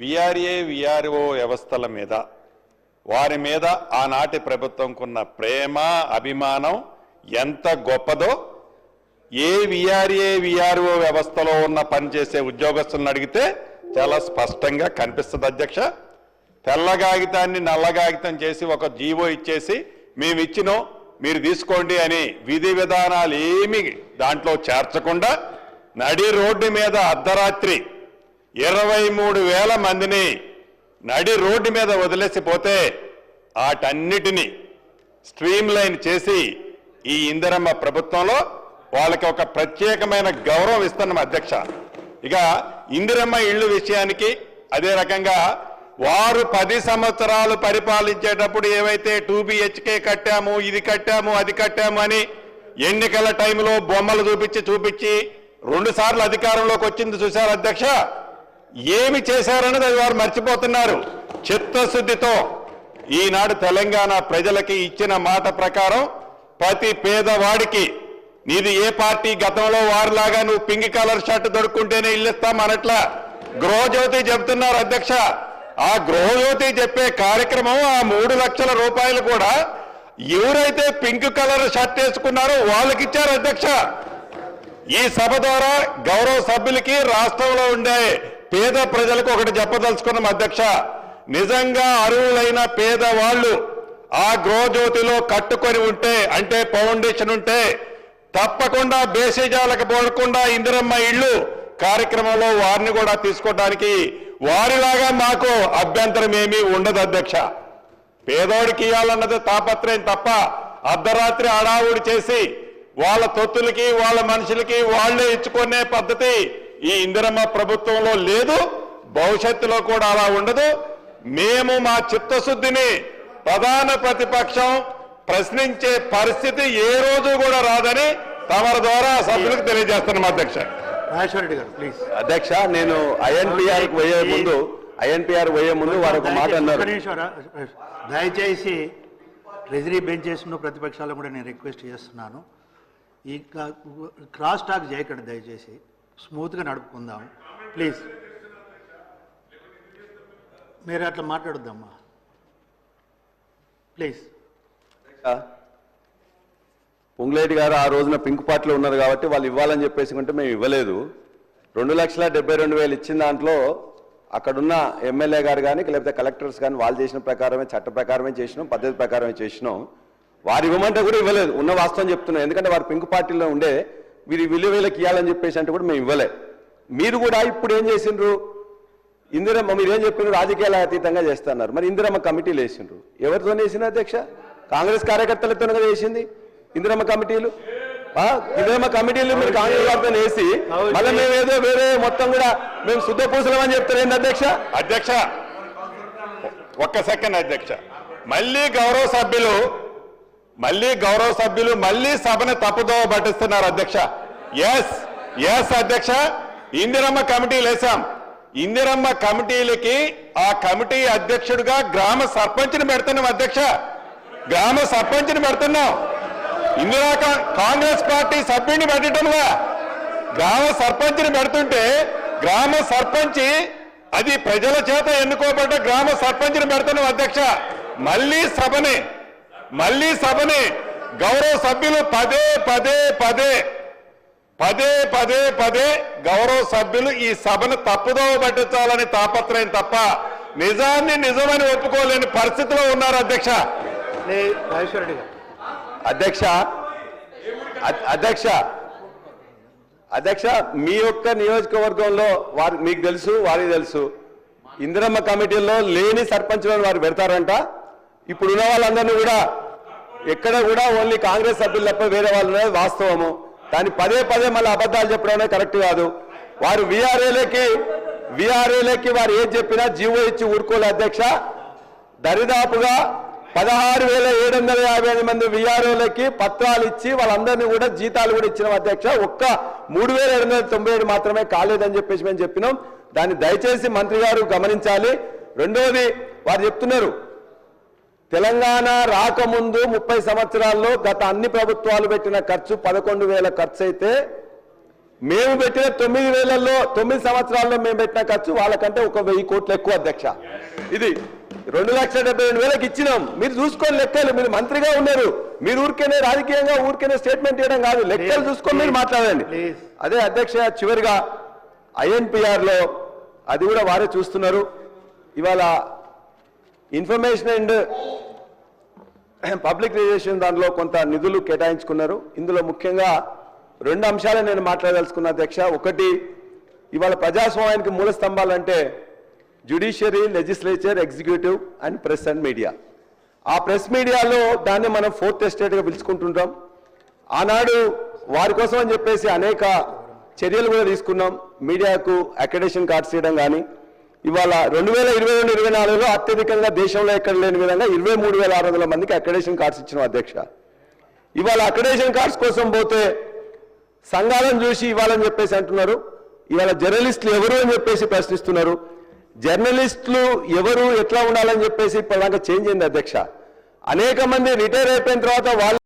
VRA VRO వ్యవస్థల మీద వారి మీద ఆనాటి ప్రభుత్వంకున్న ప్రేమ అభిమానం ఎంత గొప్పదో ఏ విఆర్ఏ విఆర్ఓ వ్యవస్థలో ఉన్న పనిచేసే ఉద్యోగస్తులను అడిగితే చాలా స్పష్టంగా కనిపిస్తుంది అధ్యక్ష. తెల్ల కాగితాన్ని నల్ల కాగితం చేసి ఒక జీవో ఇచ్చేసి మేము ఇచ్చినాం మీరు తీసుకోండి అని విధి విధానాలు ఏమి దాంట్లో చేర్చకుండా నడి రోడ్డు మీద అర్ధరాత్రి ఇరవై మూడు వేల మందిని నడి రోడ్డు మీద వదిలేసిపోతే వాటన్నిటిని వాటన్నిటినీ స్ట్రీమ్ లైన్ చేసి ఈ ఇందిరమ్మ ప్రభుత్వంలో వాళ్ళకి ఒక ప్రత్యేకమైన గౌరవం ఇస్తున్నాం అధ్యక్ష. ఇక ఇందిరమ్మ ఇళ్ళు విషయానికి అదే రకంగా వారు పది సంవత్సరాలు పరిపాలించేటప్పుడు ఏవైతే టూ బిహెచ్కే కట్టాము ఇది కట్టాము అది కట్టాము అని ఎన్నికల టైంలో బొమ్మలు చూపించి చూపించి రెండు సార్లు అధికారంలోకి వచ్చింది చూశారు అధ్యక్ష? ఏమి చేశారన్నది అది వారు మర్చిపోతున్నారు. చిత్తశుద్ధితో ఈనాడు తెలంగాణ ప్రజలకి ఇచ్చిన మాట ప్రకారం ప్రతి పేదవాడికి నీది ఏ పార్టీ గతంలో వారిలాగా నువ్వు పింక్ కలర్ షర్ట్ దొరుకుంటేనే ఇల్లిస్తాం అనట్లా గృహజ్యోతి చెబుతున్నారు అధ్యక్ష. ఆ గృహజ్యోతి చెప్పే కార్యక్రమం ఆ మూడు లక్షల రూపాయలు కూడా ఎవరైతే పింక్ కలర్ షర్ట్ వేసుకున్నారో వాళ్ళకి ఇచ్చారు అధ్యక్ష. ఈ సభ ద్వారా గౌరవ సభ్యులకి రాష్ట్రంలో ఉండే పేద ప్రజలకు ఒకటి చెప్పదలుచుకున్నాం అధ్యక్ష. నిజంగా అర్హులైన పేదవాళ్ళు ఆ గృహజ్యోతిలో కట్టుకొని ఉంటే అంటే ఫౌండేషన్ ఉంటే తప్పకుండా బేసిజాలకు పోడకుండా ఇందిరమ్మ ఇళ్ళు కార్యక్రమంలో వారిని కూడా తీసుకోవడానికి వారిలాగా మాకు అభ్యంతరం ఏమీ ఉండదు అధ్యక్ష. పేదోడికి ఇవ్వాలన్నది తాపత్రయం తప్ప అర్ధరాత్రి అడావుడి చేసి వాళ్ళ తొత్తులకి వాళ్ళ మనుషులకి వాళ్ళే ఇచ్చుకునే పద్ధతి ఈ ఇందిరమ్మ ప్రభుత్వంలో లేదు భవిష్యత్తులో కూడా అలా ఉండదు. మేము మా చిత్తశుద్ధిని ప్రధాన ప్రతిపక్షం ప్రశ్నించే పరిస్థితి ఏ రోజు కూడా రాదని తమరి ద్వారా సభ్యులకు తెలియజేస్తున్నాం అధ్యక్ష. గారు ప్లీజ్ అధ్యక్ష నేను ఐఎన్పిఆర్ పోయే ముందు ఐఎన్పిఆర్ పోయే ముందు వారు ఒక మాట అన్నారు. దయచేసి ట్రెజరీ బెంచెస్ ప్రతిపక్షాలను కూడా నేను రిక్వెస్ట్ చేస్తున్నాను. ఈ క్రాస్ టాక్ చేయకండి దయచేసి. స్మూత్గా నడుపుకుందాం. ప్లీజ్. మీరు అట్లా మాట్లాడొద్దమ్మా. ప్లీజ్. పొంగులేటి గారు ఆ రోజున పింక్ పార్టీలో ఉన్నారు కాబట్టి వాళ్ళు ఇవ్వాలని చెప్పేసి ఉంటే మేము ఇవ్వలేదు. రెండు లక్షల డెబ్బై రెండు వేలు ఇచ్చిన దాంట్లో అక్కడున్న ఎమ్మెల్యే గారు కానీ లేకపోతే కలెక్టర్స్ కానీ వాళ్ళు చేసిన ప్రకారమే చట్ట ప్రకారమే చేసినాం పద్ధతి ప్రకారమే చేసినాం. వారు ఇవ్వమంటే కూడా ఇవ్వలేదు. ఉన్న వాస్తవం చెప్తున్నాం. ఎందుకంటే వారు పింక్ పార్టీలో ఉండే మీరు విలువలకు ఇవ్వాలని చెప్పేసి అంటే కూడా మేము ఇవ్వలే. మీరు కూడా ఇప్పుడు ఏం చేసిండ్రు? ఇందిరమ్మ మీరు ఏం చెప్పినారు రాజకీయాల అతీతంగా చేస్తున్నారు. మరి ఇందిరమ్మ కమిటీలు వేసిండ్రు. ఎవరితో వేసిన అధ్యక్ష? కాంగ్రెస్ కార్యకర్తలతో కదా వేసింది ఇందిరమ్మ కమిటీలు? ఆ, ఇందిరమ్మ కమిటీలు మీరు కాంగ్రెస్ వారితో వేసి మళ్ళీ మేము ఏదో వేరే మొత్తం కూడా మేము శుద్ధ పూసలం అని అధ్యక్ష? అధ్యక్ష ఒక్క సెకండ్ అధ్యక్ష. మళ్ళీ గౌరవ సభ్యులు మళ్ళీ గౌరవ సభ్యులు మళ్ళీ సభను తప్పుదోవ పట్టిస్తున్నారు అధ్యక్ష. ఎస్ ఎస్ అధ్యక్ష. ఇందిరమ్మ కమిటీలు వేశాం. ఇందిరమ్మ కమిటీలకి ఆ కమిటీ అధ్యక్షుడిగా గ్రామ సర్పంచ్ని పెడుతున్నాం అధ్యక్ష. గ్రామ సర్పంచ్ని పెడుతున్నాం. ఇందిరా కాంగ్రెస్ పార్టీ సభ్యుడిని పెట్టడంగా గ్రామ సర్పంచ్ని పెడుతుంటే గ్రామ సర్పంచి అది ప్రజల చేత ఎన్నుకోబడ్డ గ్రామ సర్పంచ్ని పెడుతున్నాం అధ్యక్ష. మళ్ళీ సభని మళ్ళీ సభని గౌరవ సభ్యులు పదే పదే పదే పదే పదే పదే గౌరవ సభ్యులు ఈ సభను తప్పుదోవ పట్టించాలని తాపత్రయం తప్ప నిజాన్ని నిజమని ఒప్పుకోలేని పరిస్థితిలో ఉన్నారు అధ్యక్ష. అధ్యక్ష అధ్యక్ష అధ్యక్ష మీ యొక్క నియోజకవర్గంలో వారి మీకు తెలుసు వారికి తెలుసు. ఇందిరమ్మ కమిటీల్లో లేని సర్పంచులను వారు పెడతారంట. ఇప్పుడు ఉన్న వాళ్ళందరినీ కూడా ఎక్కడ కూడా ఓన్లీ కాంగ్రెస్ సభ్యులు తప్ప వేరే వాళ్ళు వాస్తవము. దాన్ని పదే పదే మళ్ళీ అబద్ధాలు చెప్పడం కరెక్ట్ కాదు. వారు విఆర్ఏలకి విఆర్ఏలకి వారు ఏం చెప్పినా జీవో ఇచ్చి ఊరుకోలే అధ్యక్ష. దరిదాపుగా పదహారు వేల ఏడు వందల యాభై ఐదు మంది విఆర్ఓలకి పత్రాలు ఇచ్చి వాళ్ళందరినీ కూడా జీతాలు కూడా ఇచ్చిన అధ్యక్ష. ఒక్క మూడు వేల ఏడు వందల తొంభై ఏడు మాత్రమే కాలేదని చెప్పేసి మేము చెప్పినాం. దాన్ని దయచేసి మంత్రి గారు గమనించాలి. రెండవది వారు చెప్తున్నారు తెలంగాణ రాకముందు ముప్పై సంవత్సరాల్లో గత అన్ని ప్రభుత్వాలు పెట్టిన ఖర్చు పదకొండు వేల ఖర్చు అయితే మేము పెట్టిన తొమ్మిది వేలల్లో తొమ్మిది సంవత్సరాల్లో మేము పెట్టిన ఖర్చు వాళ్ళకంటే ఒక వెయ్యి కోట్లు ఎక్కువ అధ్యక్ష. ఇది రెండు లక్షల డెబ్బై రెండు వేలకు ఇచ్చినాం. మీరు చూసుకొని లెక్కలు. మీరు మంత్రిగా ఉన్నారు. మీరు ఊరికేనే రాజకీయంగా ఊరికేనే స్టేట్మెంట్ చేయడం కాదు. లెక్కలు చూసుకొని మీరు మాట్లాడండి. అదే అధ్యక్ష చివరిగా ఐఎన్పిఆర్లో అది కూడా వారే చూస్తున్నారు. ఇవాళ ఇన్ఫర్మేషన్ అండ్ పబ్లిక్ రిలేషన్ దాంట్లో కొంత నిధులు కేటాయించుకున్నారు. ఇందులో ముఖ్యంగా రెండు అంశాలు నేను మాట్లాడదలుచుకున్న అధ్యక్ష. ఒకటి ఇవాళ ప్రజాస్వామ్యానికి మూల స్తంభాలంటే judiciary legislature executive and press and media. ఆ ప్రెస్ మీడియాలో దాన్ని మనం ఫోర్త్ ఎస్టేట్గా పిలుచుకుంటుంటాం. ఆనాడు వారి కోసం అని చెప్పేసి అనేక చర్యలు కూడా తీసుకున్నాం. మీడియాకు అక్రెడిషన్ కార్డ్స్ ఇవ్వడం కానీ ఇవాళ రెండు వేల ఇరవై రెండు ఇరవై నాలుగులో అత్యధికంగా దేశంలో ఎక్కడ లేని విధంగా ఇరవై మూడు వేల ఆరు వందల మందికి అక్రెడేషన్ కార్డ్స్ ఇచ్చిన అధ్యక్ష. ఇవాళ అక్రెడేషన్ కార్డ్స్ కోసం పోతే సంఘాలను చూసి ఇవ్వాలని చెప్పేసి అంటున్నారు. ఇవాళ జర్నలిస్టులు ఎవరు అని చెప్పేసి ప్రశ్నిస్తున్నారు. జర్నలిస్టులు ఎవరు ఎట్లా ఉండాలని చెప్పేసి ఇప్పటిదాకా చేంజ్ అయింది అధ్యక్ష. అనేక మంది రిటైర్ అయిపోయిన తర్వాత వాళ్ళు